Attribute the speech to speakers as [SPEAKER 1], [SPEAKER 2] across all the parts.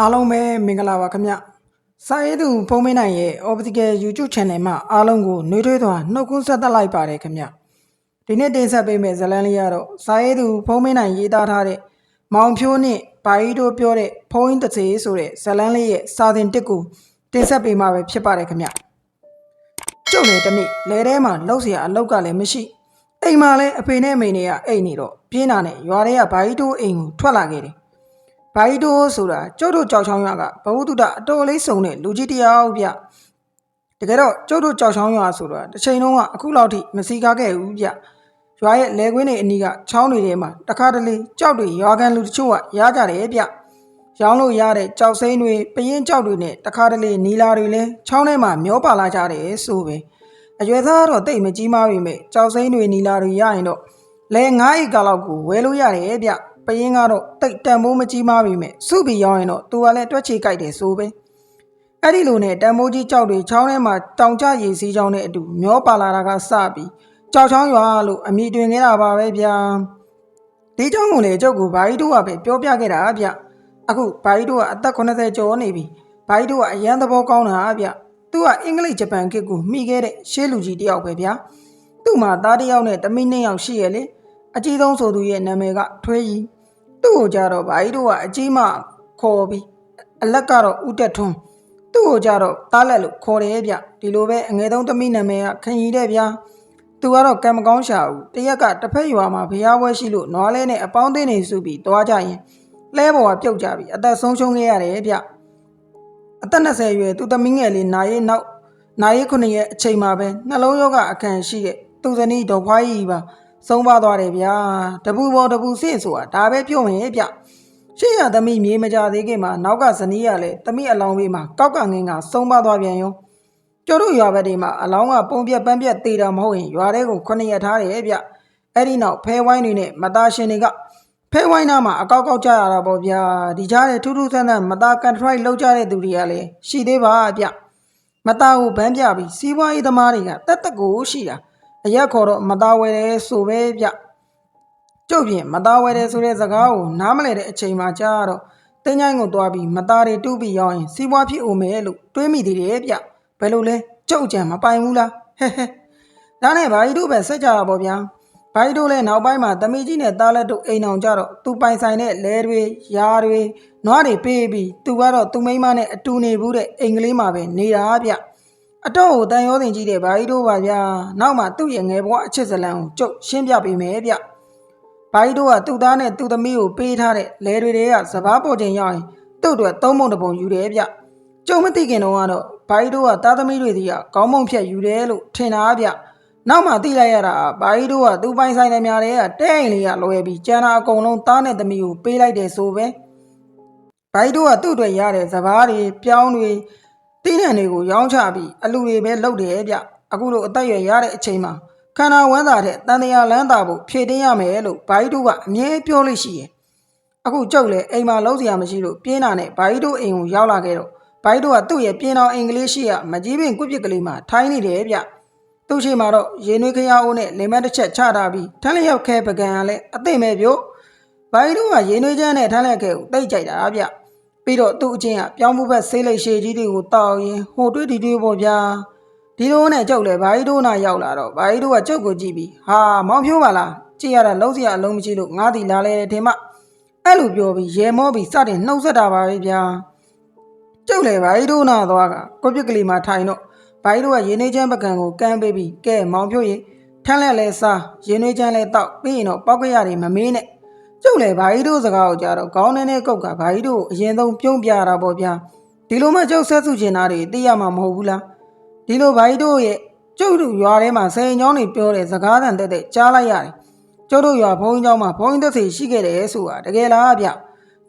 [SPEAKER 1] အားလုံးပဲမင်္ဂလာပါခင်ဗျစာရေးသူဖုံးမင်းနိုင်ရဲ့ Optical YouTube Channel မှာအားလုံးကိုနှွေးထွေးစွာနှုတ်ခွန်းဆက်သလိုက်ပါတယ်ခင်ဗျဒီနေ့တင်ဆက်ပေးမယ့်ဇာတ်လမ်းလေးကတော့စာရေးသူဖုံးမင်းနိုင်ရေးသားထားတဲ့မောင်ဖြိုးနဲ့ဘာကြီးတို့ပြောတဲ့ဖုံးရင်းတစ်စေဆိုတဲ့ဇာတ်လမ်းလေးရဲ့စာသင်တစ်ကိုတင်ဆက်ပေးမှာပဲဖြစ်ပါတယ်ခင်ဗျကျုပ်လည်းတနေ့လဲထဲမှာလှုပ်เสียအလောက်ကလည်းမရှိအိမ်မှာလည်းအဖေနဲ့အမေနဲ့ကအိမ်နေတော့ပြင်းတာနဲ့ရွာထဲကဘာကြီးတို့အိမ်ကိုထွက်လာခဲ့တယ် ဘိုင်တိုးဆိုတာကျုပ်တို့ကြောက်ချောင်းရွာကဘဝတုဒ္ဒအတော်လေးစုံတဲ့လူကြီးတစ်ယောက်ဗျတကယ်တော့ကျုပ်တို့ကြောက်ချောင်းရွာဆိုတာတစ်ချိန်လုံးကအခုလောက်ထိမစီကားခဲ့ဘူးဗျရွာရဲ့လယ်ကွင်းတွေအနီးကချောင်းတွေထဲမှာတခါတလေကြောက်တွေရွာကန်လူတချို့ကရားကြတယ်ဗျရောင်းလို့ရတဲ့ကြောက်စိမ့်တွေပရင်ကြောက်တွေနဲ့တခါတလေနီလာတွေလည်းချောင်းထဲမှာမျောပါလာကြတယ်ဆိုပဲအရွယ်သားကတော့တိတ်မကြီးမားပြီမဲ့ကြောက်စိမ့်တွေနီလာတွေရရင်တော့လဲ9ဧကလောက်ကိုဝယ်လို့ရတယ်ဗျ ပရင်ကတော့တိတ်တန်မိုးမကြီးမားပြီမဲ့စုပြီးရောင်းရင်တော့သူကလည်းတွက်ချေကြိုက်တယ်ဆိုပဲအဲ့ဒီလိုနဲ့တန်မိုးကြီးကြောက်တွေချောင်းထဲမှာတောင်ကျရေစီးချောင်းနဲ့အတူမျောပါလာတာကစပြီးကြောက်ချောင်းရွာလို့အမိတွင်ခဲ့တာပါပဲဗျာဒီကြောင့်ကိုလေကျုပ်ကဘာကြီးတို့ကပဲပြောပြခဲ့တာဗျအခုဘာကြီးတို့ကအသက်80ကျော်နေပြီဘာကြီးတို့ကအရန်သဘောကောင်းတာဗျသူကအင်္ဂလိပ်ဂျပန်ကစ်ကိုမိခဲ့တဲ့ရှေးလူကြီးတယောက်ပဲဗျာသူ့မှာသားတစ်ယောက်နဲ့တမိနှစ်ယောက်ရှိရလေအကြီးဆုံးဆိုသူရဲ့နာမည်ကထွေးကြီး သူ့ကိုကြတော့ဘာကြီးတို့ကအကြီးမခေါ်ပြီးအလက်ကတော့ဥတက်ထွန်းသူ့ကိုကြတော့တားလက်လို့ခေါ်တယ်ဗျဒီလိုပဲအငယ်ဆုံးတမိနာမည်ကခင်ကြီးတဲ့ဗျာသူကတော့ကံမကောင်းရှာဘူးတရက်ကတစ်ဖက်ရွာမှာဖျားပွဲရှိလို့နွားလဲနဲ့အပေါင်းအသင်းနေစုပြီးသွားကြရင်လဲပေါ်ကပြုတ်ကြပြီးအသက်ဆုံးရှုံးခဲ့ရတယ်ဗျအသက်20အရွယ်သူသမီးငယ်လေးနာရီနောက်နာရီ9ရက်အချိန်မှာပဲနှလုံးရောဂါအခန့်ရှိတဲ့သူဇနီးဒေါ်ဖွားကြီးပါ ဆုံးပါသွားတယ်ဗျာတပူပေါ်တပူစစ်ဆိုတာဒါပဲပြုံးရင်ဗျရှေ့ရသမီးမြေမကြသေးခင်မှာနောက်ကဇနီးရလဲသမီးအလောင်းဘေးမှာကောက်ကငင်းကဆုံးပါသွားပြန်ရောကျတို့ရွာဘက်တွေမှာအလောင်းကပုံပြက်ပန်းပြက်တေတာမဟုတ်ရင်ရွာထဲကို9ရက်ထားတယ်ဗျအဲ့ဒီနောက်ဖဲဝိုင်းတွေနဲ့မသားရှင်တွေကဖဲဝိုင်းနာမှာအကောက်ကောက်ကြရတာပေါ့ဗျာဒီကြားထဲထူးထူးဆန်းဆန်းမသားကန်ထရိုက်လောက်ကြတဲ့သူတွေကလည်းရှိသေးပါဗျမသားကိုဗန်းပြပြီးစီးပွားရေးသမားတွေကတက်တက်ကိုရှိတာ အရက်ခေါ်တော့မသားဝယ်တယ်ဆိုပဲဗျကျုပ်ပြင်မသားဝယ်တယ်ဆိုတဲ့စကားကိုနားမလဲတဲ့အချိန်မှာကြားရတော့တင်းချိုင်းကိုသွားပြီးမသားတွေတူးပြီးရောင်းရင်စီးပွားဖြစ်အောင်မယ်လို့တွေးမိသေးတယ်ဗျဘယ်လိုလဲကျုပ်ကြံမပိုင်ဘူးလားဟဲဟဲဒါနဲ့ဘာကြီးတို့ပဲဆက်ကြတာပေါ့ဗျာဘိုက်တို့လည်းနောက်ပိုင်းမှာသမီးကြီးနဲ့တားလက်တို့အိမ်အောင်ကြတော့သူပိုင်ဆိုင်တဲ့လဲတွေယားတွေနွားတွေပေးပြီးသူကတော့သူမိန်းမနဲ့အတူနေဘူးတဲ့အိမ်ကလေးမှာပဲနေတာဗျ အတော့ကိုတန်ရောတင်ကြီးတဲ့ဘိုက်တို့ပါဗျာနောက်မှသူ့ရဲ့ငယ်ဘဝအချစ်စလန်ကိုကျုပ်ရှင်းပြပေးမယ်ဗျဘိုက်တို့ကသူ့သားနဲ့သူ့သမီးကိုပေးထားတဲ့လဲတွေတွေကစပားပေါ်ချိန်ရောက်ရင်သူ့အတွက်သုံးပုံတစ်ပုံယူတယ်ဗျကျုံမသိခင်တော့ကတော့ဘိုက်တို့ကသားသမီးတွေစီကခေါင်းမုံဖြတ်ယူတယ်လို့ထင်တာဗျနောက်မှသိလိုက်ရတာဘာကြီးတို့ကသူပိုင်ဆိုင်တဲ့များတွေကတဲ့အိမ်လေးကလွယ်ပြီးကျန်တာအကုန်လုံးသားနဲ့သမီးကိုပေးလိုက်တယ်ဆိုပဲဘာကြီးတို့ကသူ့အတွက်ရတဲ့စပားတွေပြောင်းတွေ တိနှံတွေကိုရောင်းချပြီးအလူတွေပဲလုပ်တယ်ဗျအခုလိုအသက်အရွယ်ရတဲ့အချိန်မှာခန္ဓာဝမ်းသာတဲ့တန်တရားလန်းတာဖို့ဖြည့်တင်းရမယ်လို့ဘာကြီးတို့ကအမြဲပြောလို့ရှိရဲ့အခုကျုပ်လည်းအိမ်မှာလုံးစရာမရှိလို့ပြင်းတာနဲ့ဘာကြီးတို့အိမ်ကိုရောက်လာခဲ့တော့ဘာကြီးတို့ကသူ့ရဲ့ပြင်းတော်အိမ်ကလေးရှိရမကြီးပင်ကွပြစ်ကလေးမှာထိုင်းနေတယ်ဗျသူ့ရှိမှာတော့ရေနွေးခရအိုးနဲ့လင်မတစ်ချက်ချထားပြီးထန်းလျက်ခဲပကံကလည်းအသိမဲ့ပြို့ဘာကြီးတို့ကရေနွေးချမ်းနဲ့ထန်းလျက်ခဲကိုတိတ်ကြိုက်တာဗျ ပြီးတော့သူ့အချင်းကပြောင်းမှုဘက်ဆေးလိတ်ရှည်ကြီးတွေကိုတောက်ရင်ဟိုတွေးဒီတွေးပေါ့ဗျာဒီလိုနဲ့ကျုပ်လည်းဘာကြီးတို့နာရောက်လာတော့ဘာကြီးတို့ကကျုပ်ကိုကြည့်ပြီးဟာမောင်ဖြိုးပါလားကြည့်ရတာလုံးစရာအလုံးမရှိလို့ငါးတီလာလဲတယ်ထင်မအဲ့လိုပြောပြီးရေမောပြီးစတင်နှုတ်ဆက်တာပါပဲဗျာကျုပ်လည်းဘာကြီးတို့နာသွားကကိုပြစ်ကလေးမှာထိုင်တော့ဘာကြီးတို့ကရင်းနှီးချမ်းပကံကိုကမ်းပေးပြီးကဲမောင်ဖြိုးရေထမ်းလက်လဲစားရင်းနှီးချမ်းလဲတောက်ပြီးရင်တော့ပောက်ကရတွေမမေးနဲ့ ကျုပ်လည်းဘာကြီးတို့စကားကိုကြားတော့ခေါင်းနဲ့နဲ့ကုတ်ကဘာကြီးတို့အရင်ဆုံးပြုံးပြတာပေါ့ဗျာဒီလိုမှကျုပ်ဆက်စုချင်တာတွေသိရမှာမဟုတ်ဘူးလားဒီလိုဘာကြီးတို့ရဲ့ကျုပ်တို့ရွာထဲမှာဆယ်ညောင်းတွေပြောတဲ့စကားသံတက်တက်ကြားလိုက်ရတယ်ကျုပ်တို့ရွာဘုန်းကြီးကျောင်းမှာဘုန်းကြီးတစ်စီရှိခဲ့တယ်ဆိုတာတကယ်လားဗျ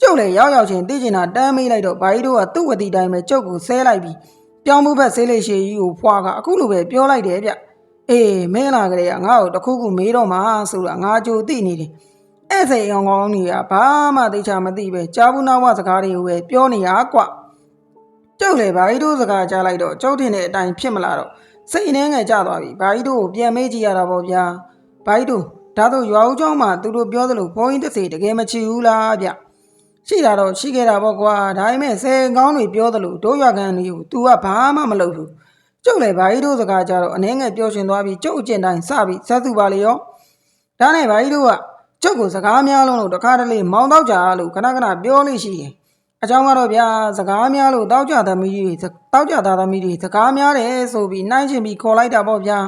[SPEAKER 1] ကျုပ်လည်းရောက်ရောက်ချင်းသိချင်တာတမ်းမေးလိုက်တော့ဘာကြီးတို့ကသူ့ဝတီတိုင်းပဲကျုပ်ကိုဆဲလိုက်ပြီးပြောင်းမှုဘက်ဆေးလေးရှည်ကြီးကိုဖွာကအခုလိုပဲပြောလိုက်တယ်ဗျအေးမင်းလာကြတဲ့ငါ့ကိုတခုခုမေးတော့မှဆိုတာငါကြိုသိနေတယ် အဲ့စိန်အောင်ကောင်းကြီးကဘာမှသိချာမသိပဲကြာဘူးနာဝစကားတွေကိုပဲပြောနေရကွကျုပ်လည်းဘာကြီးတို့စကားကြားလိုက်တော့ကျုပ်တင်တဲ့အတိုင်းဖြစ်မလားတော့စိတ်နှင်းငယ်ကြသွားပြီဘာကြီးတို့ကိုပြန်မေးကြည့်ရတာပေါ့ဗျာဘာကြီးတို့ဒါတို့ရွာဦးကျောင်းမှာသူတို့ပြောသလိုဘုန်းကြီးတစ်စီတကယ်မချီဘူးလားဗျရှိတာတော့ရှိခဲ့တာပေါ့ကွာဒါပေမဲ့ဆယ်ကောင်းတွေပြောသလိုတို့ရွာကန်တွေကို तू ကဘာမှမလုပ်ဘူးကျုပ်လည်းဘာကြီးတို့စကားကြတော့အနှင်းငယ်ပြောရှင်သွားပြီးကျုပ်အကျင့်တိုင်းစပြီးစသုပါလေရောဒါနဲ့ဘာကြီးတို့က ကျုပ်ကိုစကားများလုံးလို့တခါတလေမောင်းတော့ကြလို့ခဏခဏပြောလို့ရှိတယ်အကြောင်းကတော့ဗျာစကားများလို့တောက်ကြသမီးတွေတောက်ကြသားသမီးတွေစကားများတယ်ဆိုပြီးနှိုင်းချင်ပြီးခေါ်လိုက်တာပေါ့ဗျာ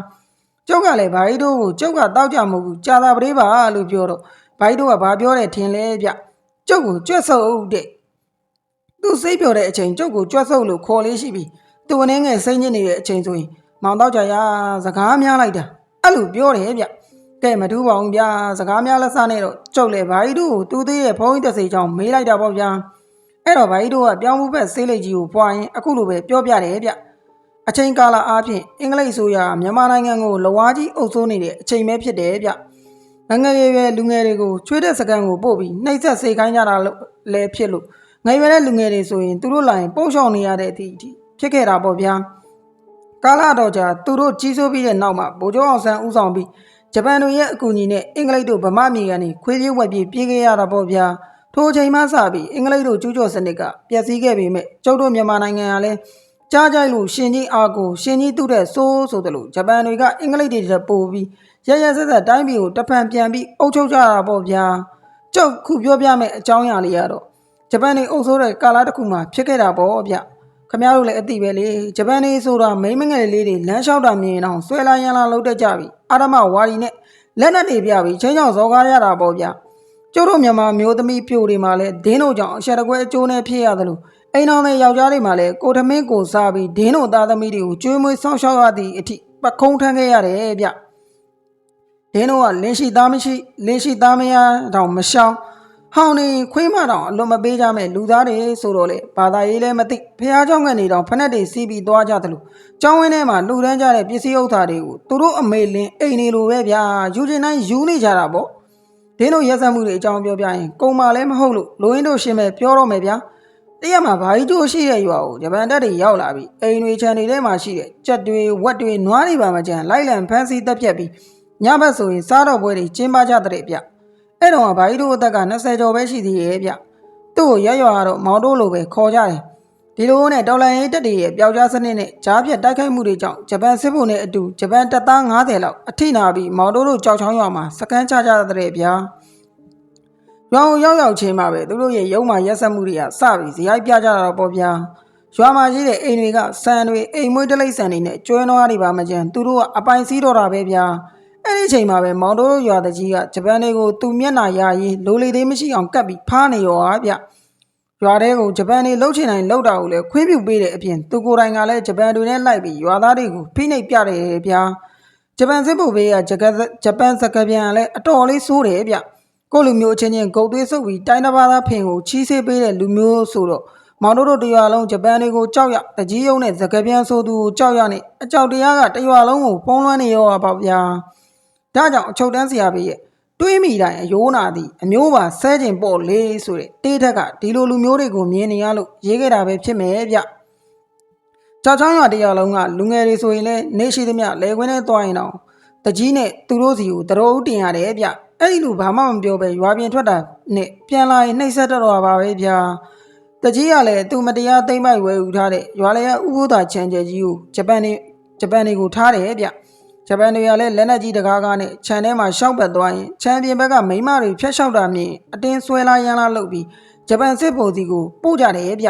[SPEAKER 1] ကျုပ်ကလည်းဘာကြီးတို့ကိုကျုပ်ကတောက်ကြမဟုတ်ဘူးကြာတာပလေးပါလို့ပြောတော့ဘာကြီးတို့ကဘာပြောတယ်ထင်လဲဗျကျုပ်ကိုကြွက်ဆုပ်တဲ့သူစိတ်ပြောတဲ့အချိန်ကျုပ်ကိုကြွက်ဆုပ်လို့ခေါ်လေးရှိပြီသူအနေငယ်စိတ်ညစ်နေတဲ့အချိန်ဆိုရင်မောင်တော့ကြရစကားများလိုက်တာအဲ့လိုပြောတယ်ဗျ ကဲမထူးပါဘူးဗျာစကားများလက်စားနေတော့ကျုပ်လည်းဘာကြီးတို့ကိုသူသေးရဲ့ဘုန်းကြီးတစ်စိတ်ချောင်းမေးလိုက်တာပေါ့ဗျာအဲ့တော့ဘာကြီးတို့ကပြောင်းမှုဘက်ဆေးလိပ်ကြီးကိုပွားရင်အခုလိုပဲပြောပြတယ်ဗျအချိန်ကာလအားဖြင့်အင်္ဂလိပ်ဆိုရမြန်မာနိုင်ငံကိုလဝါကြီးအုပ်စိုးနေတဲ့အချိန်ပဲဖြစ်တယ်ဗျ။ငယ်ငယ်ရွယ်ရွယ်လူငယ်တွေကိုချွေးတဲ့စကန်ကိုပို့ပြီးနှိပ်စက်စေခိုင်းကြတာလို့လည်းဖြစ်လို့ငယ်ရွယ်တဲ့လူငယ်တွေဆိုရင်သူတို့လာရင်ပုံရှောင်နေရတဲ့အထိဖြစ်ခဲ့တာပေါ့ဗျာ။ကာလတော့ကြာသူတို့ကြီးစိုးပြီးတဲ့နောက်မှာဗိုလ်ချုပ်အောင်ဆန်းဦးဆောင်ပြီး ဂျပန်တို့ရဲ့အကူအညီနဲ့အင်္ဂလိပ်တို့ဗမာမြေကနေခွေးပြေးဝက်ပြေးပြေးခဲ့ရတာပေါ့ဗျာ။ထိုအချိန်မှစပြီးအင်္ဂလိပ်တို့ကျူးကျော်စနစ်ကပျက်စီးခဲ့ပေမဲ့ကျုပ်တို့မြန်မာနိုင်ငံကလည်းကြားကြိုက်လို့ရှင်ကြီးအားကိုရှင်ကြီးသူ့တဲ့ဆိုးဆိုတယ်လို့ဂျပန်တွေကအင်္ဂလိပ်တွေတက်ပို့ပြီးရရဆက်ဆက်တိုင်းပြည်ကိုတဖန်ပြန်ပြီးအုပ်ချုပ်ကြတာပေါ့ဗျာကျုပ်ခုပြောပြမယ့်အကြောင်းအရာလေးကတော့ဂျပန်တွေအုပ်စိုးတဲ့ကာလတစ်ခုမှာဖြစ်ခဲ့တာပေါ့ဗျ ခမရတို့လည်းအသိပဲလေဂျပန်တွေဆိုတာမိန်းမငယ်လေးတွေလမ်းလျှောက်တာမြင်အောင်ဆွဲလာရန်လာလုပ်တတ်ကြပြီအာရမဝါရီနဲ့လက်နက်တွေပြပြီးချင်းချောင်းစောကားရတာပေါ့ဗျကျုပ်တို့မြန်မာမျိုးသမီးပြိုတွေမှာလည်းဒင်းတို့ကြောင့်အရှက်တကွဲအကျိုးနဲ့ဖြစ်ရတယ်လို့အိမ်တော်တဲ့ယောက်ျားတွေမှာလည်းကိုထမင်းကိုစားပြီးဒင်းတို့သားသမီးတွေကိုကျွေးမွေးဆောက်ရှောက်ရသည့်အထိပခုံးထမ်းခဲ့ရတယ်ဗျဒင်းတို့ကလင်းရှိသားမရှိလင်းရှိသားမယားတောင်မရှောင် ဟောင်းနေခွေးမတောင်အလွန်မပေးကြမဲ့လူသားတွေဆိုတော့လေဘာသာရေးလည်းမသိဖះเจ้าငယ်နေတောင်ဖက်နဲ့တွေစီးပြီးသွားကြတယ်လို့ကျောင်းဝင်းထဲမှာလူတန်းကြတဲ့ပစ္စည်းဥစ္စာတွေကိုသူတို့အမေလင်းအိမ်နေလိုပဲဗျာယူချင်တိုင်းယူနေကြတာပေါ့ဒင်းတို့ရက်စက်မှုတွေအကြောင်းပြောပြရင်ကုံမာလည်းမဟုတ်လို့လိုရင်းတို့ရှင်းမဲ့ပြောတော့မယ်ဗျာ တရက်မှာဘာကြီးကျိုးရှိတဲ့ရွာကိုဂျပန်တပ်တွေရောက်လာပြီးအိမ်တွေခြံတွေထဲမှာရှိတဲ့ကြက်တွေဝက်တွေနွားတွေပါမကြံလိုက်လံဖမ်းဆီးတပ်ဖြတ်ပြီးညဘက်ဆိုရင်စားတော့ပွဲတွေကျင်းပကြတဲ့ဗျ အဲ့တော့ဘာကြီးတို့အသက်က20ကျော်ပဲရှိသေးရဲ့ဗျသူ့ကိုရရွာကတော့မောင်တို့လိုပဲခေါ်ကြတယ်ဒီလိုနဲ့တော်လန်ရေးတပ်တွေရဲ့ပျောက်ကြားစနစ်နဲ့ကြားဖြတ်တိုက်ခိုက်မှုတွေကြောင့်ဂျပန်စစ်ဗိုလ်နဲ့အတူဂျပန်တပ်သား90လောက်အထိနာပြီးမောင်တို့တို့ကြောက်ချောင်းရွာမှာစကန်ချကြတဲ့ဗျာရွာကိုရောက်ရောက်ချင်းမှာပဲသူတို့ရဲ့ရုံးမှာရက်ဆက်မှုတွေကစပြီးဇယိုက်ပြကြတာတော့ပေါ့ဗျာရွာမှာရှိတဲ့အိမ်တွေကဆန်တွေအိမ်မွေးတလိမ့်ဆန်တွေနဲ့ကျွဲနွားတွေပါမကြံသူတို့ကအပိုင်စီးတော့တာပဲဗျာ အဲ့ဒီအချိန်မှာပဲမောင်တို့ရွာတကြီးကဂျပန်တွေကိုသူမျက်နာရရေးလိုလေသေးမရှိအောင်ကပ်ပြီးဖားနေရောဟာဗျရွာတဲကိုဂျပန်တွေလှုပ်ချင်တိုင်းလှုပ်တာကိုလည်းခွင့်ပြုပေးတဲ့အပြင်သူကိုယ်တိုင်ကလည်းဂျပန်တွေနဲ့လိုက်ပြီးရွာသားတွေကိုဖိနှိပ်ပြတယ်ဗျာဂျပန်စစ်ဗိုလ်ဘေးကဂျကဂျပန်စကပြန်ကလည်းအတော်လေးဆိုးတယ်ဗျကိုယ့်လူမျိုးအချင်းချင်းဂုတ်သွေးဆုပ်ပြီးတိုင်းတစ်ပါးသားဖင်ကိုချီးဆေးပေးတဲ့လူမျိုးဆိုတော့မောင်တို့တို့တရွာလုံးဂျပန်တွေကိုကြောက်ရတကြီးယုံနဲ့သကပြန်ဆိုသူကိုကြောက်ရနဲ့အကြောက်တရားကတရွာလုံးကိုပုံလွှမ်းနေရောပါဗျာ ဒါကြောင့်အချုပ်တန်းဆရာပေးရဲ့တွေးမိတိုင်းအယိုးနာသည်အမျိုးပါဆဲကျင်ပေါ့လေဆိုတဲ့တေးထက်ကဒီလိုလူမျိုးတွေကိုမြင်နေရလို့ရေးခဲ့တာပဲဖြစ်မယ်ဗျကြောက်ချောင်းရွာတရွာလုံးကလူငယ်တွေဆိုရင်လည်းနေရှိသမျှလေခွင်းနဲ့တွားရင်တော့တကြီးနဲ့သူတို့စီကိုတတော်ဦးတင်ရတယ်ဗျအဲ့ဒီလူဘာမှမပြောပဲရွာပြင်ထွက်တာနဲ့ပြန်လာရင်နှိပ်ဆက်တော့တာပါပဲဗျာတကြီးကလည်းသူမတရားသိမ့်ပိုက်ဝဲယူထားတဲ့ရွာလေရဥပိုးသာချန်ကျဲကြီးကိုဂျပန်နေဂျပန်တွေကိုထားတယ်ဗျ ဂျပန်တွေကလည်းလက်နက်ကြီးတကားကားနဲ့ခြံထဲမှာရှောက်ပတ်သွားရင်ခြံပြင်ဘက်ကမိန်းမတွေဖျက်လျှောက်တာမြင်အတင်းဆွဲလာရန်လာလုပ်ပြီးဂျပန်စစ်ဗိုလ်စီကိုပို့ကြတယ်ဗျ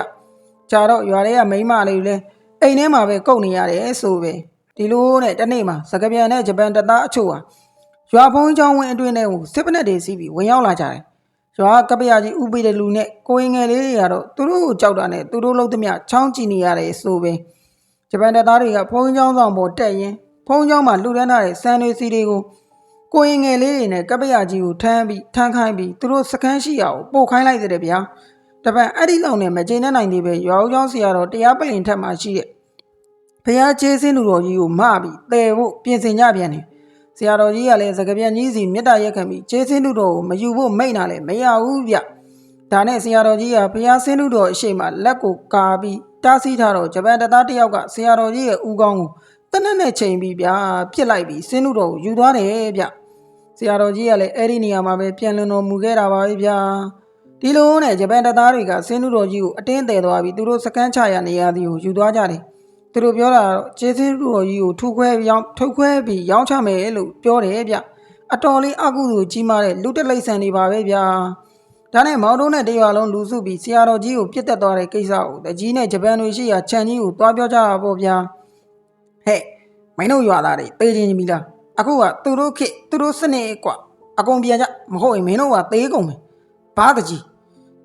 [SPEAKER 1] ကြာတော့ရွာတွေကမိန်းမလေးလည်းအိမ်ထဲမှာပဲကုတ်နေရတယ်ဆိုပဲဒီလိုနဲ့တနေ့မှာစကပြန်နဲ့ဂျပန်တပ်သားအချို့ဟာရွာဖုံးချောင်းဝင်းအတွင်းထဲကိုစစ်ပနက်တွေစီးပြီးဝင်ရောက်လာကြတယ်။ရွာကပ္ပယကြီးဥပိတဲ့လူနဲ့ကိုရင်ငယ်လေးတွေကတော့သူတို့ကိုကြောက်တာနဲ့သူတို့လုံးသမျှချောင်းကြည့်နေရတယ်ဆိုပဲ။ဂျပန်တပ်သားတွေကဖုံးချောင်းဆောင်ပေါ်တက်ရင် ဖုံးချောင်းမှာလှူဒန်းထားတဲ့စံတွေစီတွေကိုကိုရင်ငယ်လေးတွေနဲ့ကပ္ပယကြီးကိုထမ်းပြီးထမ်းခိုင်းပြီးသူတို့စကန်းရှိအောင်ပို့ခိုင်းလိုက်တဲ့ဗျာ။တပန်အဲ့ဒီလောက်နဲ့မကျေနပ်နိုင်သေးပဲရွာဦးကျောင်းဆရာတော်တရားပလင်ထက်မှာရှိတဲ့ဘုရားကျေးဇူးလူတော်ကြီးကိုမပြီးတည်ဖို့ပြင်ဆင်ကြပြန်တယ်။ဆရာတော်ကြီးကလည်းစကပြန်ကြီးစီမေတ္တာရက်ခံပြီးကျေးဇူးလူတော်ကိုမယူဖို့မိန့်တာလည်းမရဘူးဗျ။ဒါနဲ့ဆရာတော်ကြီးကဘုရားဆင်းလူတော်အရှိမလက်ကိုကာပြီးတားဆီးထားတော့ဂျပန်တပ်သားတစ်ယောက်ကဆရာတော်ကြီးရဲ့ဦးခေါင်းကို တနက်နဲ့ချိန်ပြီးဗျာပြစ်လိုက်ပြီးဆင်းလူတော်ကိုယူသွားတယ်ဗျ။ဆရာတော်ကြီးကလည်းအဲ့ဒီနေရာမှာပဲပြန်လွန်တော်မူခဲ့တာပါပဲဗျာ။ဒီလိုနဲ့ဂျပန်တပ်သားတွေကဆင်းနုတော်ကြီးကိုအတင်းတယ်သွားပြီးသူတို့စကန်ချရာနေရာစီကိုယူသွားကြတယ်သူတို့ပြောတာကတော့ကျေးဇူးတော်ကြီးကိုထုခွဲရောင်းထုတ်ခွဲပြီးရောင်းချမယ်လို့ပြောတယ်ဗျအတော်လေးအကုသိုလ်ကြီးမားတဲ့လူတက်လိမ့်ဆန်တွေပါပဲဗျာဒါနဲ့မောင်တို့နဲ့တရွာလုံးလူစုပြီးဆရာတော်ကြီးကိုပြစ်တက်သွားတဲ့ကိစ္စကိုတကြီးနဲ့ဂျပန်တွေရှိရာခြံကြီးကိုသွားပြောကြတာပေါ့ဗျာ ဟဲ့မင်းတို့ရွာသားတွေတေးချင်းကြီးပြီလားအခုကသူတို့ခေတ်သူတို့စနစ်ကွာအကုန်ပြန်ကြမဟုတ်ရင်မင်းတို့ကသေးကုန်မယ်ဘာတကြီး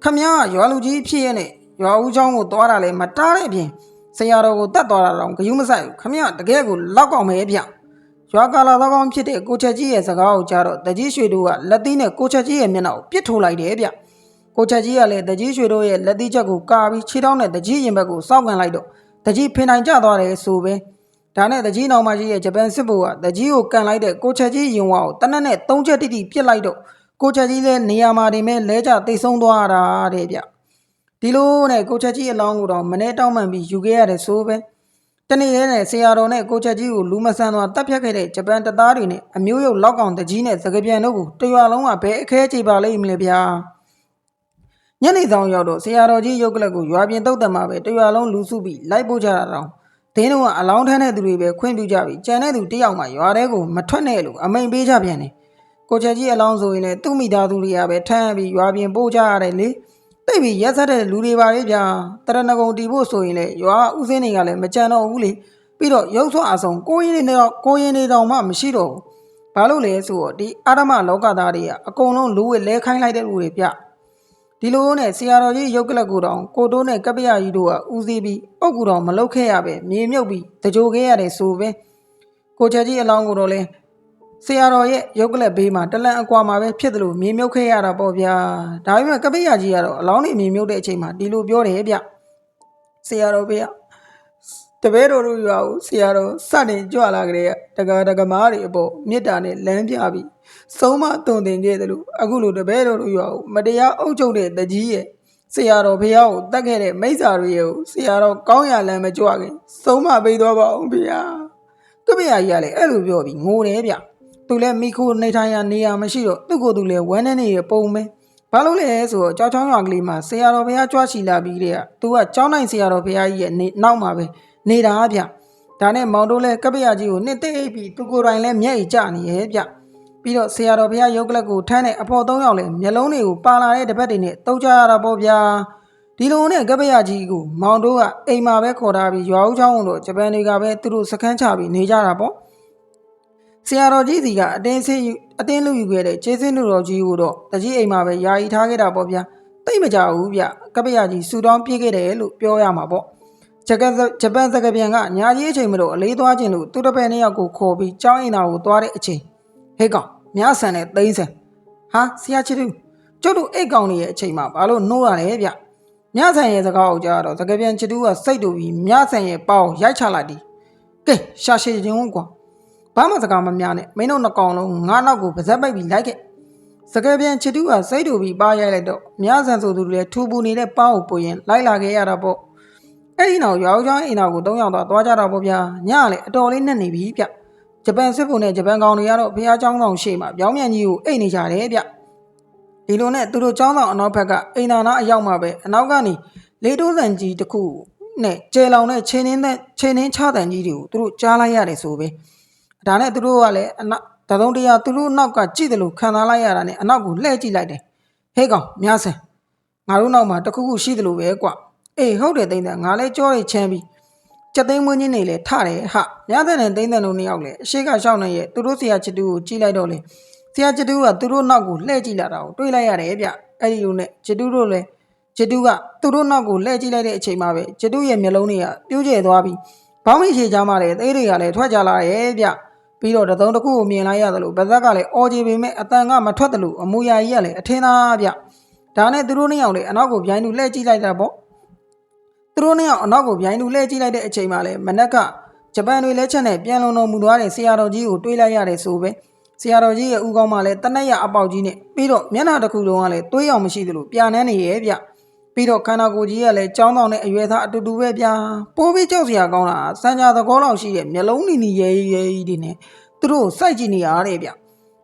[SPEAKER 1] ခမရရွာလူကြီးဖြစ်ရဲ့နဲ့ရွာဦးချောင်းကိုသွားတာလဲမတားတဲ့အပြင်ဆရာတော်ကိုတတ်သွားတာတော့ဂယုမဆိုင်ဘူးခမရတကယ်ကိုလောက်ကောင်ပဲဗျရွာကာလာသောကောင်ဖြစ်တဲ့ကိုချက်ကြီးရဲ့စကားကိုကြားတော့တကြီးရွှေတို့ကလက်သီးနဲ့ကိုချက်ကြီးရဲ့မျက်နှာကိုပစ်ထိုးလိုက်တယ်ဗျကိုချက်ကြီးကလည်းတကြီးရွှေတို့ရဲ့လက်သီးချက်ကိုကာပြီးခြေထောက်နဲ့တကြီးရင်ဘက်ကိုစောက်ကန်လိုက်တော့တကြီးဖင်တိုင်ကျသွားတယ်ဆိုပဲ ဒါနဲ့တကြီးနောင်မကြီးရဲ့ဂျပန်စစ်ဗိုလ်ကတကြီးကိုကန်လိုက်တဲ့ကိုချက်ကြီးယုံဝါကိုတနက်နဲ့သုံးချက်တိတိပြစ်လိုက်တော့ကိုချက်ကြီးလည်းနေရာမှာနေမဲ့လဲကျတိတ်ဆုံးသွားတာတဲ့ဗျဒီလိုနဲ့ကိုချက်ကြီးအလောင်းကိုတော့မနေ့တောင်းမှန်ပြီးယူခဲ့ရတယ်ဆိုပဲတနေ့တည်းနဲ့ဆရာတော်နဲ့ကိုချက်ကြီးကိုလူမဆန်သွားတပ်ဖြတ်ခဲ့တဲ့ဂျပန်တပ်သားတွေနဲ့အမျိုးရုပ်လောက်ကောင်တကြီးနဲ့စကပြန်တို့ကိုတရွာလုံးကဘယ်အခဲကြေပါလိမ့်မလဲဗျာညနေဆောင်ရောက်တော့ဆရာတော်ကြီးရုပ်ကလပ်ကိုရွာပြင်တုတ်တံမှာပဲတရွာလုံးလူစုပြီးလိုက်ပို့ကြတာတော့ ဒင်းတို့ကအလောင်းထမ်းတဲ့သူတွေပဲခွင့်ပြုကြပြီးကြံတဲ့သူတယောက်မှရွာထဲကိုမထွက်နဲ့လို့အမိန်ပေးကြပြန်တယ်ကိုချက်ကြီးအလောင်းဆိုရင်လည်းသူ့မိသားစုတွေကပဲထမ်းပြီးရွာပြင်ပို့ကြရတယ်လေတိတ်ပြီးရက်ဆက်တဲ့လူတွေပါလေဗျာတရဏဂုံတီဖို့ဆိုရင်လည်းရွာဥစင်းတွေကလည်းမကြံတော့ဘူးလေပြီးတော့ရုပ်ဆွအဆောင်ကိုရင်နေတော့ကိုရင်နေတော့မှမရှိတော့ဘူးဘာလို့လဲဆိုတော့ဒီအာရမလောကသားတွေကအကုန်လုံးလူဝဲလဲခိုင်းလိုက်တဲ့လူတွေဗျ ဒီလိုနဲ့ဆရာတော်ကြီးရုပ်ကလပ်ကိုတောင်ကိုတိုးနဲ့ကပ္ပယကြီးတို့ကဦးစီးပြီးအုတ်ကူတော်မလုတ်ခဲ့ရပဲမြေမြုပ်ပြီးတကြိုခဲ့ရတယ်ဆိုပဲကိုချက်ကြီးအလောင်းကိုတော့လဲဆရာတော်ရဲ့ရုပ်ကလပ်ဘေးမှာတလန့်အကွာမှာပဲဖြစ်တယ်လို့မြေမြုပ်ခဲ့ရတာပေါ့ဗျာဒါပေမဲ့ကပ္ပယကြီးကတော့အလောင်းနေမြေမြုပ်တဲ့အချိန်မှာဒီလိုပြောတယ်ဗျဆရာတော်ဘေးက တပည့်တော်တို့ရွာကိုဆရာတော်စတင်ကြွလာကြတဲ့တက္ကရာတက္ကမားတွေအပေါ်မေတ္တာနဲ့လမ်းပြပြီးဆုံးမတုံတင်ခဲ့တယ်လို့အခုလိုတပည့်တော်တို့ရွာကိုမတရားအုပ်ချုပ်တဲ့တကြီးရဲ့ဆရာတော်ဖះကိုတတ်ခဲ့တဲ့မိစ္ဆာတွေရဲ့ကိုဆရာတော်ကောင်းရလမ်းမကြွခင်ဆုံးမပေးသွားပါအောင်ဗျာကပ္ပယကြီးကလည်းအဲ့လိုပြောပြီးငိုတယ်ဗျသူလည်းမိခိုနေထိုင်ရနေရမရှိတော့သူ့ကိုယ်သူလည်းဝမ်းနေနေရပုံပဲဘာလို့လဲဆိုတော့ကြောက်ချောင်းရွာကလေးမှာဆရာတော်ဘုရားကြွချီလာပြီးတဲ့ကသူကကျောင်းနိုင်ဆရာတော်ဘုရားကြီးရဲ့နေနောက်မှာပဲ နေတာဗျဒါနဲ့မောင်တို့လည်းကပ္ပယကြီးကိုနှစ်သိပ်ပြီးသူကိုယ်တိုင်လည်းမျက်ရည်ကျနေရဲ့ဗျပြီးတော့ဆရာတော်ဘုရားရုပ်ကလပ်ကိုထမ်းတဲ့အဖော်သုံးယောက်လည်းမျက်လုံးတွေကိုပါလာတဲ့တပတ်တွေနဲ့တုံးကြရတာပေါ့ဗျာဒီလိုနဲ့ကပ္ပယကြီးကိုမောင်တို့ကအိမ်မှာပဲခေါ်ထားပြီးရွာဦးချောင်းတို့ဂျပန်တွေကပဲသူတို့စခန်းချပြီးနေကြတာပေါ့ဆရာတော်ကြီးစီကအတင်းစေးယူအတင်းလူယူခဲ့တဲ့ကျေးဇူးလူတော်ကြီးကိုတော့တကြီးအိမ်မှာပဲယာယီထားခဲ့တာပေါ့ဗျာတိတ်မကြဘူးဗျကပ္ပယကြီးစူတောင်းပြေးခဲ့တယ်လို့ပြောရမှာပေါ့ ဂျကန်ဂျပန်စကားပြန်ကညာကြီးအချိန်မလို့အလေးသွားခြင်းလို့သူတစ်ပည့်နှစ်ယောက်ကိုခေါ်ပြီးကျောင်းအိမ်သာကိုသွားတဲ့အချိန်ဟေးကောင်မြဆန်နဲ့သိန်းဆန်ဟာဆရာချစ်သူကျုပ်တို့အိတ်ကောင်နေရဲ့အချိန်မှာဘာလို့နှိုးရလဲဗျမြဆန်ရဲ့စကားကိုကြားတော့စကားပြန်ချစ်သူကစိတ်တူပြီးမြဆန်ရဲ့ပေါင်ရိုက်ချလိုက်သည်ကဲရှာရှည်ခြင်းကွာဘာမှစကားမများနဲ့မင်းတို့နှစ်ကောင်လုံးငါနောက်ကိုပါဇက်ပိတ်ပြီးလိုက်ခဲ့စကယ်ပြန်ချစ်တူကစိတ်တူပြီးပါရိုက်လိုက်တော့မြဆန်ဆိုသူတွေလည်းထူပူနေတဲ့ပန်းကိုပို့ရင်လိုက်လာခဲ့ရတာပေါ့ အဲ့ဒီနောက်ရောင်ချောင်းအိမ်တော်ကို၃ယောက်တော့သွားကြတာပေါ့ဗျာညကလည်းအတော်လေးနဲ့နေပြီဗျဂျပန်စစ်ဖို့နဲ့ဂျပန်ကောင်တွေကတော့ဘုရားကျောင်းဆောင်ရှေ့မှာပြောင်းမြန်ကြီးကိုအိတ်နေကြတယ်ဗျဒီလိုနဲ့သူတို့ကျောင်းဆောင်အနောက်ဘက်ကအိမ်တော်နာအရောက်မှာပဲအနောက်ကနေလေးတိုးစံကြီးတစ်ခုနဲ့ကျဲလောင်တဲ့ချင်းင်းတဲ့ချင်းင်းချတန်ကြီးတွေကိုသူတို့ကြားလိုက်ရတယ်ဆိုပဲဒါနဲ့သူတို့ကလည်းအနောက်တသုံးတရားသူတို့နောက်ကကြည့်တယ်လို့ခံစားလိုက်ရတာနဲ့အနောက်ကိုလှည့်ကြည့်လိုက်တယ်ဟေးကောင်မြားစင်ငါတို့နောက်မှာတခုခုရှိတယ်လို့ပဲကွ အေးဟုတ်တယ်တိမ့်တယ်ငါလည်းကြောတွေချမ်းပြီးကြက်သိမ်းမွင်းချင်းနေလေထတယ်ဟာမြားတဲ့နဲ့တိမ့်တဲ့တို့နှစ်ယောက်လေအရှိကရှောက်နေရဲ့သူတို့ဆရာချစ်တူကိုကြည့်လိုက်တော့လေဆရာချစ်တူကသူတို့နောက်ကိုလှည့်ကြည့်လာတာကိုတွေးလိုက်ရတယ်ဗျအဲ့ဒီလိုနဲ့ချစ်တူတို့လည်းချစ်တူကသူတို့နောက်ကိုလှည့်ကြည့်လိုက်တဲ့အချိန်မှာပဲချစ်တူရဲ့မျက်လုံးတွေကပြိုးကျဲသွားပြီးဘောင်းမိရှည်ချမ်းမှလည်းသေးတွေကလည်းထွက်ကြလာရဲ့ဗျပြီးတော့တသုံးတစ်ခုကိုမြင်လိုက်ရတယ်လို့ဗဇက်ကလည်းအော်ကြည့်ပေမဲ့အတန်ကမထွက်တယ်လို့အမူအရာကြီးကလည်းအထင်သားဗျဒါနဲ့သူတို့နှစ်ယောက်လည်းအနောက်ကိုဗျိုင်းလူလှည့်ကြည့်လိုက်တာပေါ့ သူတို့နှစ်ယောက်အနောက်ကိုဗျိုင်းလူလှည့်ကြည့်လိုက်တဲ့အချိန်မှာလည်းမနက်ကဂျပန်တွေလက်ချက်နဲ့ပြန်လုံတော်မူသွားတဲ့ဆရာတော်ကြီးကိုတွေးလိုက်ရတယ်ဆိုပဲဆရာတော်ကြီးရဲ့ဥကောင်းမှလည်းတနက်ရအပေါက်ကြီးနဲ့ပြီးတော့မျက်နှာတစ်ခုလုံးကလည်းတွေးအောင်မရှိသလိုပြာနန်းနေရဲ့ဗျပြီးတော့ခန္ဓာကိုယ်ကြီးကလည်းကြောင်းတောင်နဲ့အရွယ်သားအတူတူပဲဗျာပိုးပြီးကြောက်စရာကောင်းတာစံကြာသကောလောက်ရှိတဲ့မျက်လုံးနီနီရဲရဲကြီးတွေနဲ့သူတို့စိုက်ကြည့်နေရတယ်ဗျ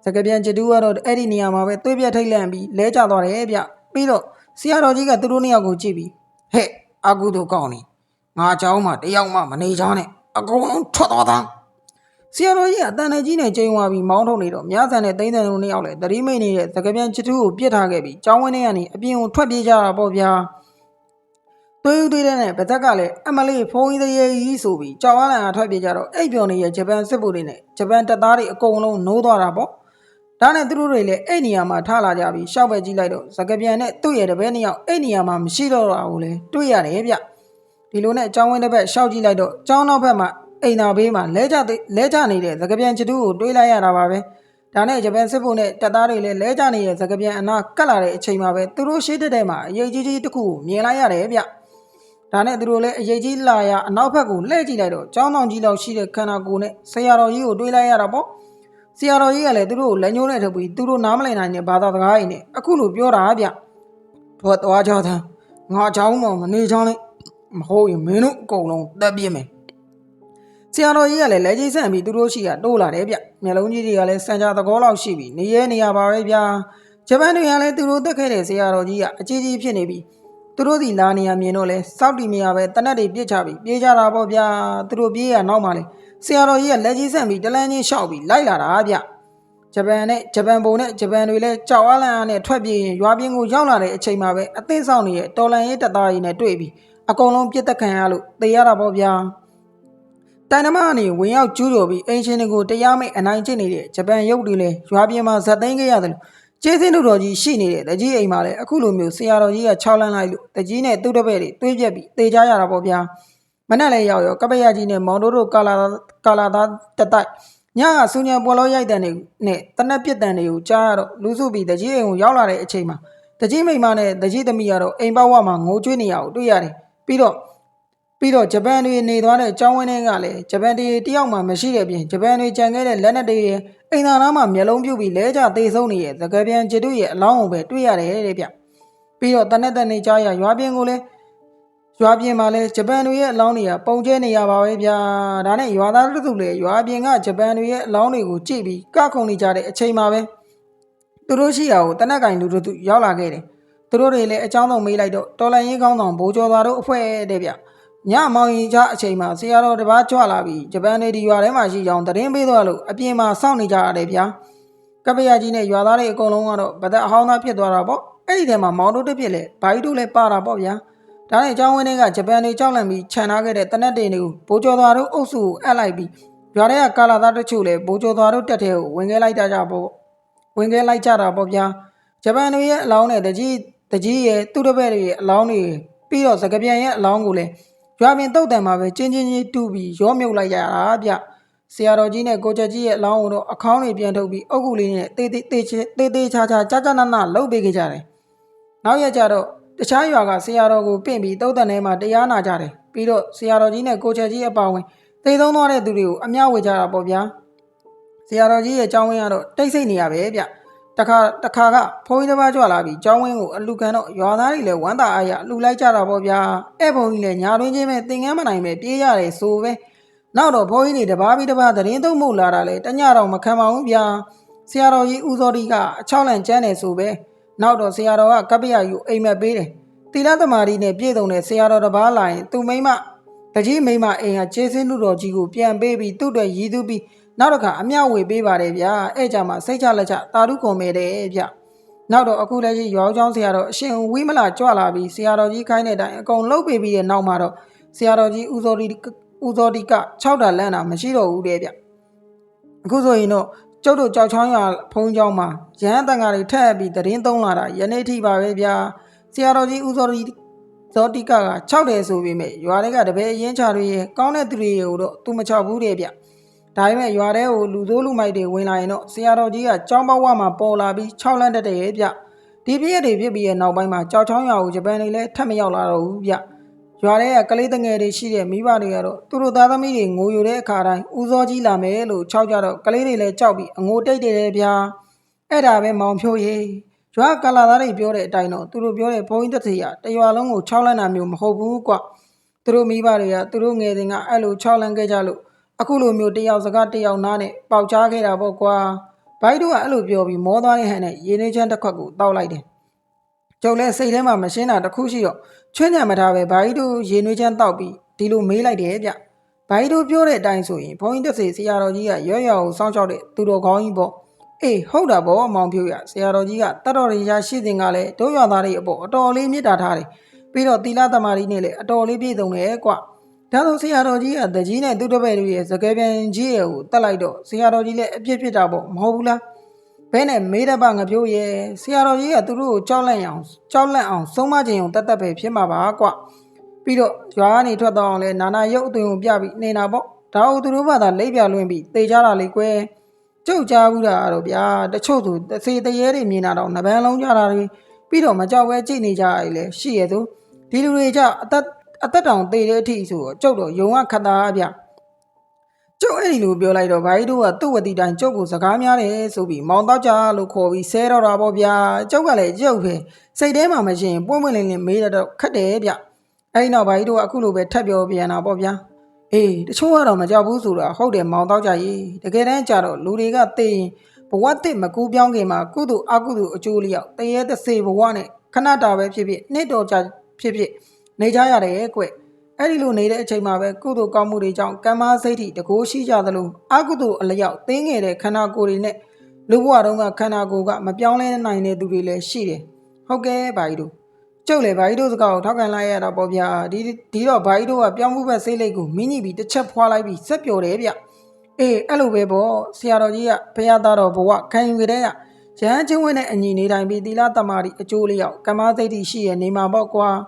[SPEAKER 1] စကပြန်ချတူကတော့အဲ့ဒီနေရာမှာပဲသွေးပြတ်ထိတ်လန့်ပြီးလဲကျသွားတယ်ဗျပြီးတော့ဆရာတော်ကြီးကသူတို့နှစ်ယောက်ကိုကြည့်ပြီးဟဲ့ အကုသို့ကောင်းနေငါเจ้าမှတယောက်မှမနေချောင်းနဲ့အကုန်လုံးထွက်သွားသားဆရာတော်ကြီးကအတန်တကြီးနဲ့ကျိန်းသွားပြီးမောင်းထုတ်နေတော့မြားဆန်နဲ့တိမ့်ဆန်တို့နှစ်ယောက်လည်းသတိမိတ်နေတဲ့သကပြန်ချစ်ထူးကိုပြစ်ထားခဲ့ပြီးကျောင်းဝင်းထဲကနေအပြင်ကိုထွက်ပြေးကြတာပေါ့ဗျာ သွေးဦးသွေးတဲ့နဲ့ဗသက်ကလည်းအမလေးဖုန်းကြီးသေးကြီးဆိုပြီးကြောက်အားလန်အားထွက်ပြေးကြတော့အိပ်ပျော်နေတဲ့ဂျပန်စစ်ဗိုလ်တွေနဲ့ဂျပန်တပ်သားတွေအကုန်လုံးနိုးသွားတာပေါ့ ဒါနဲ့သူတို့တွေလည်းအဲ့နေရာမှာထားလာကြပြီးရှောက်ပဲကြည့်လိုက်တော့စကပြန်နဲ့သူ့ရဲ့တပည့်နှစ်ယောက်အဲ့နေရာမှာမရှိတော့တာကိုလည်းတွေ့ရတယ်ဗျဒီလိုနဲ့အကြောင်းဝင်းတစ်ဘက်ရှောက်ကြည့်လိုက်တော့ကျောင်းနောက်ဘက်မှာအိမ်နာဘေးမှာလဲကျသေးလဲကျနေတဲ့စကပြန်ချတူကိုတွေးလိုက်ရတာပါပဲဒါနဲ့ဂျပန်စစ်ဗိုလ်နဲ့တပ်သားတွေလည်းလဲကျနေတဲ့စကပြန်အနာကတ်လာတဲ့အချိန်မှာပဲသူတို့ရှေ့တက်တဲ့မှာအရေးကြီးကြီးတစ်ခုကိုမြင်လိုက်ရတယ်ဗျဒါနဲ့သူတို့လည်းအရေးကြီးလာရအနောက်ဘက်ကိုလှည့်ကြည့်လိုက်တော့ကျောင်းဆောင်ကြီးလောက်ရှိတဲ့ခန္ဓာကိုယ်နဲ့ဆရာတော်ကြီးကိုတွေးလိုက်ရတာပေါ့ ဆရာတော်ကြီးကလည်းသူတို့ကိုလက်ညှိုးနဲ့ထုတ်ပြီးသူတို့နားမလည်နိုင်တဲ့ဘာသာစကားတွေနဲ့အခုလိုပြောတာဗျထွက်သွားကြတာငါချောင်းမမနေချောင်းလေးမဟုတ်ရင်မင်းတို့အကုန်လုံးတက်ပြင်းမယ်ဆရာတော်ကြီးကလည်းလက်ကြီးဆန့်ပြီးသူတို့ရှိကတိုးလာတယ်ဗျမျက်လုံးကြီးတွေကလည်းစံကြသကောလောက်ရှိပြီးနေရနေရပါပဲဗျာဂျပန်တွေကလည်းသူတို့တက်ခဲ့တဲ့ဆရာတော်ကြီးကအကြီးကြီးဖြစ်နေပြီးသူတို့ဒီလာနေရမြင်တော့လဲစောက်တီမရပဲတနက်တွေပြစ်ချပြီးပြေးကြတာပေါ့ဗျာသူတို့ပြေးရနောက်မှလည်း ဆရာတော်ကြီးကလက်ကြီးဆန့်ပြီးတလန်းချင်းရှောက်ပြီးလိုက်လာတာဗျဂျပန်နဲ့ဂျပန်ပုံနဲ့ဂျပန်တွေလဲကြောက်အားလန့်အားနဲ့ထွက်ပြေးရင်ရွာပြင်းကိုရောက်လာတဲ့အချိန်မှာပဲအသင်းဆောင်နေတဲ့တော်လန်ရေးတပ်သားကြီးနဲ့တွေ့ပြီးအကုန်လုံးပြစ်တက်ခံရလို့တေရတာပေါ့ဗျာတန်နမကနေဝင်ရောက်ကျူးကျော်ပြီးအင်ရှင်တွေကိုတရားမဲ့အနိုင်ကျင့်နေတဲ့ဂျပန်ရုပ်တွေလဲရွာပြင်းမှာဇက်သိမ်းခဲ့ရတယ်လို့ကျေးဇူးတော်တော်ကြီးရှိနေတဲ့တကြီးအိမ်မှာလည်းအခုလိုမျိုးဆရာတော်ကြီးက6လန်းလိုက်လို့တကြီးနဲ့သူ့တပည့်တွေတွေးပြက်ပြီးတေကြရတာပေါ့ဗျာ မနဲ့လည်းရောက်ရောကပ္ပယကြီးနဲ့မောင်တို့တို့ကာလာကာလာသားတတိုက်ညကဆူညံပေါ်လို့ရိုက်တဲ့နေနဲ့တနက်ပြစ်တန်တွေကိုကြားရတော့လူစုပြီးတကြီးအိမ်ကိုရောက်လာတဲ့အချိန်မှာတကြီးမိန်းမနဲ့တကြီးသမီးကတော့အိမ်ပေါက်ဝမှာငိုကြွေးနေရကိုတွေ့ရတယ်ပြီးတော့ပြီးတော့ဂျပန်တွေနေသွားတဲ့ကျောင်းဝင်းတွေကလည်းဂျပန်တွေတယောက်မှမရှိတဲ့ပြင်ဂျပန်တွေကြံခဲ့တဲ့လက်နက်တွေရဲ့အိမ်သာနာမှာမျက်လုံးပြုတ်ပြီးလဲကျသေးဆုံးနေတဲ့သကပြန်ကျတုရဲ့အလောင်းကိုပဲတွေ့ရတယ်တဲ့ဗျပြီးတော့တနက်တနေ့ကြားရရွာပြင်ကိုလည်း ရွာပြင်မှာလဲဂျပန်တွေရဲ့အလောင်းတွေကပုံကျဲနေရပါပဲဗျာဒါနဲ့ရွာသားတို့လည်းရွာပြင်ကဂျပန်တွေရဲ့အလောင်းတွေကိုကြည့်ပြီးကခုန်နေကြတဲ့အချိန်မှာပဲသူတို့ရှိရာကိုတနက်ကင်လူတို့ရောက်လာခဲ့တယ်သူတို့တွေလည်းအကြောင်းတော့မေးလိုက်တော့တော်လန်ရေးကောင်းဆောင်ဘိုးကျော်သားတို့အဖွဲ့တဲ့ဗျညမောင်ရင်ချအချိန်မှာဆရာတော်တပားကြွလာပြီးဂျပန်နေဒီရွာထဲမှာရှိကြောင်းသတင်းပေးသွားလို့အပြင်မှာစောင့်နေကြရတယ်ဗျာကပ္ပယကြီးနဲ့ရွာသားတွေအကုန်လုံးကတော့ဗသက်အဟောင်းသားဖြစ်သွားတာပေါ့အဲ့ဒီထဲမှာမောင်တို့တစ်ဖြစ်လဲဘာကြီးတို့လည်းပါတာပေါ့ဗျာ ဒါနဲ့အကြောင်းဝင်းတွေကဂျပန်တွေကြောက်လန့်ပြီးခြံထားခဲ့တဲ့တနက်တေတွေကိုဘိုးကျော်သားတို့အုပ်စုကိုအပ်လိုက်ပြီးရွာထဲကကာလာသားတချို့လည်းဘိုးကျော်သားတို့တက်တဲ့ကိုဝင်ခဲ့လိုက်ကြကြပေါ့ဝင်ခဲ့လိုက်ကြတာပေါ့ဗျာဂျပန်တွေရဲ့အလောင်းနဲ့တကြီးတကြီးရဲ့သူ့တပည့်တွေရဲ့အလောင်းတွေပြီးတော့စကပြန်ရဲ့အလောင်းကိုလည်းရွာပြင်တုတ်တန်မှာပဲချင်းချင်းချင်းတူးပြီးရောမြုပ်လိုက်ရတာဗျဆရာတော်ကြီးနဲ့ကိုချက်ကြီးရဲ့အလောင်းကိုတော့အခေါင်းတွေပြန်ထုတ်ပြီးအုတ်ကူလေးနဲ့တေးသေးတေးသေးတေးသေးချာချာကြာကြာနာနာလှုပ်ပေးခဲ့ကြတယ်နောက်ရက်ကျတော့ တခြားရွာကဆရာတော်ကိုပင့်ပြီးတုတ်တန်ထဲမှာတရားနာကြတယ်ပြီးတော့ဆရာတော်ကြီးနဲ့ကိုချက်ကြီးအပါဝင်သေသုံးသွားတဲ့သူတွေကိုအမျှဝေကြတာပေါ့ဗျာဆရာတော်ကြီးရဲ့ကြောင်းဝင်းကတော့တိတ်ဆိတ်နေရပဲဗျတခါတခါကဘုန်းကြီးတစ်ပါးကြွလာပြီးကျောင်းဝင်းကိုအလူခံတော့ရွာသားတွေလည်းဝမ်းသာအားရအလူလိုက်ကြတာပေါ့ဗျာအဲ့ဘုန်းကြီးလည်းညာတွင်းချင်းပဲသင်ငန်းမနိုင်ပဲပြေးရတယ်ဆိုပဲနောက်တော့ဘုန်းကြီးတွေတပားပြီးတပားသတင်းသုံးမှုလာတာလေတညတော့မခံပါဘူးဗျာဆရာတော်ကြီးဦးစောတိကအချောက်လန့်ကျန်းတယ်ဆိုပဲ နောက်တော့ဆရာတော်ကကပ္ပယယူအိမ်မက်ပေးတယ်တီလာသမารီနဲ့ပြည့်စုံတဲ့ဆရာတော်တစ်ပါးလာရင်သူမိမတကြီးမိမအိမ်ကကျေးဇူးလူတော်ကြီးကိုပြန်ပေးပြီးသူ့အတွက်ရည်သူပြီးနောက်တစ်ခါအမျှဝေပေးပါတယ်ဗျာအဲ့ကြမှာစိတ်ချလက်ချတာဓုကုန်မဲ့တယ်ဗျနောက်တော့အခုလည်းကြီးရွာချောင်းဆရာတော်အရှင်ဝိမလာကြွလာပြီးဆရာတော်ကြီးခိုင်းတဲ့အတိုင်းအကုန်လှုပ်ပေးပြီးတဲ့နောက်မှာတော့ဆရာတော်ကြီးဦးစောတိဦးစောတိက6တာလန့်တာမရှိတော့ဘူးတဲ့ဗျအခုဆိုရင်တော့ ကျုပ်တို့ကြောက်ချောင်းရွာဖုံးကျောင်းမှာရဟန်းတန်ဃာတွေထက်ပြီးသတင်းသုံးလာတာယနေ့ထိပါပဲဗျာဆရာတော်ကြီးဦးစောတိဇောတိကက6တယ်ဆိုပေမဲ့ရွာတွေကတပည့်အရင်ချတွေရဲ့ကောင်းတဲ့သူတွေကိုတော့သူမချောက်ဘူးတဲ့ဗျဒါပေမဲ့ရွာထဲကိုလူသိုးလူမိုက်တွေဝင်လာရင်တော့ဆရာတော်ကြီးကကျောင်းပေါက်ဝမှာပေါ်လာပြီး6လန့်တက်တယ်ရဲ့ဗျဒီပြည့်တွေဖြစ်ပြီးရဲ့နောက်ပိုင်းမှာကြောက်ချောင်းရွာကိုဂျပန်တွေလည်းထပ်မရောက်လာတော့ဘူးဗျ ရွာထဲကကလေးတငယ်တွေရှိတဲ့မိဘတွေကတော့သူတို့သားသမီးတွေငိုယူတဲ့အခါတိုင်းဦးစောကြီးလာမယ်လို့ခြောက်ကြတော့ကလေးတွေလည်းကြောက်ပြီးအငိုတိတ်တယ်ဗျာအဲ့ဒါပဲမောင်ဖြိုးရေရွာကလာသားတွေပြောတဲ့အတိုင်းတော့သူတို့ပြောတဲ့ဘုန်းကြီးတစ်ထေရတရွာလုံးကို6လန့်တာမျိုးမဟုတ်ဘူးကွသူတို့မိဘတွေကသူတို့ငယ်စဉ်ကအဲ့လို6လန့်ခဲ့ကြလို့အခုလိုမျိုးတယောက်စကားတယောက်နားနဲ့ပေါက်ချခဲ့တာပေါ့ကွာဘိုက်တို့ကအဲ့လိုပြောပြီးမောသွားတဲ့ဟန်နဲ့ရေနေချမ်းတစ်ခွက်ကိုတောက်လိုက်တယ်ကျုပ်လည်းစိတ်ထဲမှာမရှင်းတာတစ်ခုရှိတော့ ချွင်းညံမထားပဲဘာကြီးတို့ရေနွေးချမ်းတောက်ပြီးဒီလိုမေးလိုက်တယ်ဗျဘာကြီးတို့ပြောတဲ့အတိုင်းဆိုရင်ဘုန်းကြီးတစ်စေဆရာတော်ကြီးကရွရွကိုစောင့်ရှောက်တဲ့သူတော်ကောင်းကြီးပေါ့အေးဟုတ်တာပေါ့မောင်ဖြိုးရဆရာတော်ကြီးကတတ်တော်ရရရှိစဉ်ကလည်းတို့ရွာသားတွေအပေါ်အတော်လေးမေတ္တာထားတယ်ပြီးတော့သီလသမာဓိနဲ့လည်းအတော်လေးပြည့်စုံတယ်ကွဒါဆိုဆရာတော်ကြီးကတကြီးနဲ့သူ့တပည့်တို့ရဲ့စကယ်ပြန်ကြီးရဲ့ကိုတတ်လိုက်တော့ဆရာတော်ကြီးလည်းအပြစ်ဖြစ်တာပေါ့မဟုတ်ဘူးလား ဘဲနဲ့မေးတတ်ပါငပြိုးရဲ့ဆရာတော်ကြီးကသူတို့ကိုကြောက်လန့်အောင်ကြောက်လန့်အောင်ဆုံးမခြင်းအောင်တတ်တတ်ပဲဖြစ်မှာပါကွပြီးတော့ရွာကနေထွက်တော့အောင်လဲနာနာရုပ်အသွင်ကိုပြပြီးနေတာပေါ့ဒါဟုတ်သူတို့ဘာသာလိပ်ပြလွင့်ပြီးတေကြတာလေကွယ်ကျုပ်ကြားဘူးတာတော့ဗျာတချို့သူတစေတရေတွေမြင်တာတော့နဘန်းလုံးကြတာတွေပြီးတော့မကြောက်ပဲကြည့်နေကြရလေရှိရသူဒီလူတွေကြအသက်အသက်တောင်သေတဲ့အထိဆိုတော့ကျုပ်တော့ယုံကခတ်တာဗျ ကျုပ်အဲ့ဒီလိုပြောလိုက်တော့ဘာကြီးတို့ကသူ့ဝတိတိုင်းကျုပ်ကိုစကားများတယ်ဆိုပြီးမောင်တော့ကြလို့ခေါ်ပြီးဆဲတော့တာပေါ့ဗျာကျုပ်ကလည်းကျုပ်ပဲစိတ်ထဲမှာမရှင်ပွင့်ပွင့်လင်းလင်းမေးတော့ခက်တယ်ဗျအဲ့ဒီနောက်ဘာကြီးတို့ကအခုလိုပဲထပ်ပြောပြန်တာပေါ့ဗျာအေးတချို့ကတော့မကြောက်ဘူးဆိုတာဟုတ်တယ်မောင်တော့ကြကြီးတကယ်တမ်းကျတော့လူတွေကသိရင်ဘဝတစ်မကူးပြောင်းခင်မှာကုသိုလ်အကုသိုလ်အကျိုးလျောက်တရေတစေဘဝနဲ့ခဏတာပဲဖြစ်ဖြစ်နှစ်တော်ကြာဖြစ်ဖြစ်နေကြရတယ်ကွ အဲ့ဒီလိုနေတဲ့အချိန်မှာပဲကုသိုလ်ကောင်းမှုတွေကြောင့်ကမ္မစိတ်ထိတကိုးရှိကြသလိုအကုသိုလ်အလျောက်သင်းငယ်တဲ့ခန္ဓာကိုယ်တွေနဲ့လူဘဝတုန်းကခန္ဓာကိုယ်ကမပြောင်းလဲနိုင်တဲ့သူတွေလည်းရှိတယ်။ဟုတ်ကဲ့ဘာကြီးတို့ကျုပ်လည်းဘာကြီးတို့စကားကိုထောက်ခံလိုက်ရတာပေါ့ဗျာဒီဒီတော့ဘာကြီးတို့ကပြောင်းမှုဘက်ဆေးလိတ်ကိုမင်းကြီးပြီးတစ်ချက်ဖွာလိုက်ပြီးဆက်ပျော်တယ်ဗျ။အေးအဲ့လိုပဲပေါ့ဆရာတော်ကြီးကဘုရားသားတော်ဘဝခံယူကြတဲ့ကရဟန်းချင်းဝင်တဲ့အညီနေတိုင်းပြီးသီလတမာတိအကျိုးလျောက်ကမ္မစိတ်ထိရှိရနေမှာပေါ့ကွာ။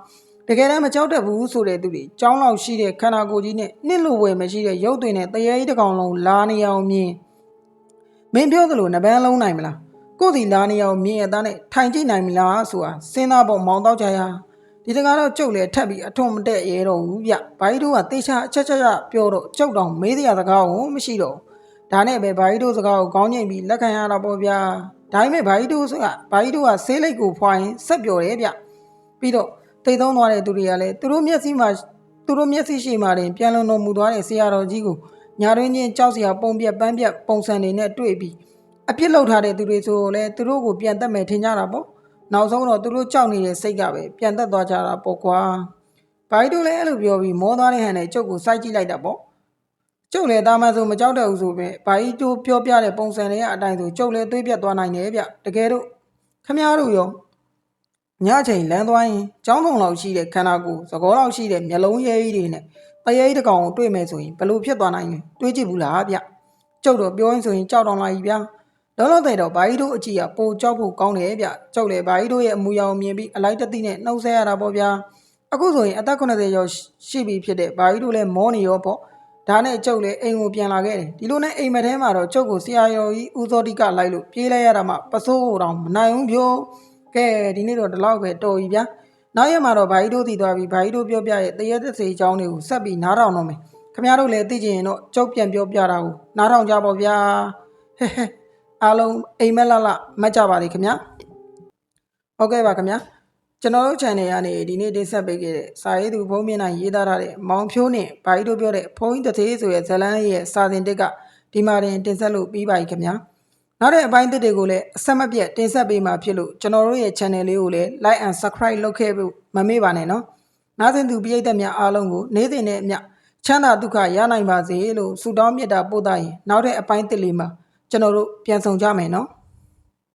[SPEAKER 1] တကယ်တမ်းမကြောက်တတ်ဘူးဆိုတဲ့သူတွေကြောင်းလောက်ရှိတဲ့ခန္ဓာကိုယ်ကြီးနဲ့နှစ်လိုဝယ်မရှိတဲ့ရုပ်သွင်းတဲ့တရေကြီးတစ်ကောင်လုံးလာနေအောင်မြင်မင်းပြောသလိုနဘန်းလုံးနိုင်မလားကိုယ်စီလာနေအောင်မြင်ရတဲ့နဲ့ထိုင်ကြည့်နိုင်မလားဆိုတာစဉ်းစားဖို့မောင်းတော့ကြရဒီတကားတော့ကျုပ်လည်းထပ်ပြီးအထွန်မတက်ရဲတော့ဘူးဗျဘာကြီးတို့ကတေချာအချက်ချက်ချက်ပြောတော့ကျုပ်တောင်မေးတရားစကားကိုမရှိတော့ဒါနဲ့ပဲဘာကြီးတို့စကားကိုခေါင်းငိမ့်ပြီးလက်ခံရတာပေါ့ဗျာဒါပေမဲ့ဘာကြီးတို့ကဘာကြီးတို့ကဆေးလိတ်ကိုဖွာရင်ဆက်ပြောတယ်ဗျပြီးတော့ တိတ်သုံးသွားတဲ့သူတွေကလည်းသူတို့မျက်စိမှာသူတို့မျက်စိရှိမှတင်ပြန်လုံတော်မူသွားတဲ့ဆရာတော်ကြီးကိုညာတွင်ချင်းကြောက်စရာပုံပြက်ပန်းပြက်ပုံစံတွေနဲ့တွေ့ပြီးအပြစ်လောက်ထားတဲ့သူတွေဆိုလည်းသူတို့ကိုပြန်တက်မယ်ထင်ကြတာပေါ့နောက်ဆုံးတော့သူတို့ကြောက်နေတဲ့စိတ်ကပဲပြန်တက်သွားကြတာပေါ့ကွာဘိုင်တို့လည်းအဲ့လိုပြောပြီးမောသွားတဲ့ဟန်နဲ့ကျုပ်ကိုစိုက်ကြည့်လိုက်တာပေါ့ကျုပ်လည်းတာမန်ဆိုမကြောက်တဲ့ဦးဆိုပဲဘိုင်တို့ပြောပြတဲ့ပုံစံတွေကအတိုင်းဆိုကျုပ်လည်းသွေးပြတ်သွားနိုင်တယ်ဗျတကယ်တော့ခမည်းတော်ရော ညအချိန်လမ်းသွားရင်ကျောင်းကုံလောက်ရှိတဲ့ခန္ဓာကိုယ်သကောလောက်ရှိတဲ့မျက်လုံးရဲကြီးတွေနဲ့တရေကြီးတစ်ကောင်ကိုတွေ့မယ်ဆိုရင်ဘယ်လိုဖြစ်သွားနိုင်လဲတွေးကြည့်ဘူးလားဗျကျုပ်တော့ပြောရင်ဆိုရင်ကြောက်တောင်လာကြီးဗျလောလောဆယ်တော့ဘာကြီးတို့အကြည့်ကပိုကြောက်ဖို့ကောင်းတယ်ဗျကျုပ်လည်းဘာကြီးတို့ရဲ့အမူအရာကိုမြင်ပြီးအလိုက်တသိနဲ့နှုတ်ဆက်ရတာပေါ့ဗျာအခုဆိုရင်အသက်80ရောရှိပြီဖြစ်တဲ့ဘာကြီးတို့လည်းမောနေရောပေါ့ဒါနဲ့ကျုပ်လည်းအိမ်ကိုပြန်လာခဲ့တယ်ဒီလိုနဲ့အိမ်မထဲမှာတော့ကျုပ်ကိုဆရာတော်ကြီးဦးစောတိကလိုက်လို့ပြေးလိုက်ရတာမှပစိုးတောင်မနိုင်ဘူးပြော ကဲဒီနေ့တော့ဒီလောက်ပဲတော်ပြီဗျာနောက်ရက်မှာတော့ဘာကြီးတို့တည်သွားပြီဘာကြီးတို့ပြောပြရဲ့တရေသက်စေအကြောင်းတွေကိုဆက်ပြီးနားထောင်တော့မယ်ခင်ဗျားတို့လည်းသိချင်ရင်တော့ကြောက်ပြန်ပြောပြတာကိုနားထောင်ကြပါဗျာဟဲဟဲအားလုံးအိမ်မက်လာလာမှတ်ကြပါလေခင်ဗျာဟုတ်ကဲ့ပါခင်ဗျာကျွန်တော်တို့ channel ကနေဒီနေ့တင်ဆက်ပေးခဲ့တဲ့စာရေးသူဖုံးမြင်နိုင်ရေးသားထားတဲ့မောင်ဖြိုးနဲ့ဘာကြီးတို့ပြောတဲ့ဖုံးကြီးတစ်သေးဆိုရဲ့ဇလန်းလေးရဲ့စာသင်တစ်ကဒီမှာတင်တင်ဆက်လို့ပြီးပါပြီခင်ဗျာ နောက်တဲ့အပိုင်းတစ်တွေကိုလည်းအဆက်မပြတ်တင်ဆက်ပေးမှာဖြစ်လို့ကျွန်တော်တို့ရဲ့ channel လေးကိုလည်း like and subscribe လုပ်ခဲ့ဖို့မမေ့ပါနဲ့နော်။နားဆင်သူပရိသတ်များအားလုံးကိုနေ့စဉ်နဲ့အမျှချမ်းသာဒုက္ခရနိုင်ပါစေလို့ဆုတောင်းမေတ္တာပို့သရင်နောက်တဲ့အပိုင်းတစ်လေးမှာကျွန်တော်တို့ပြန်ဆောင်ကြမယ်နော်။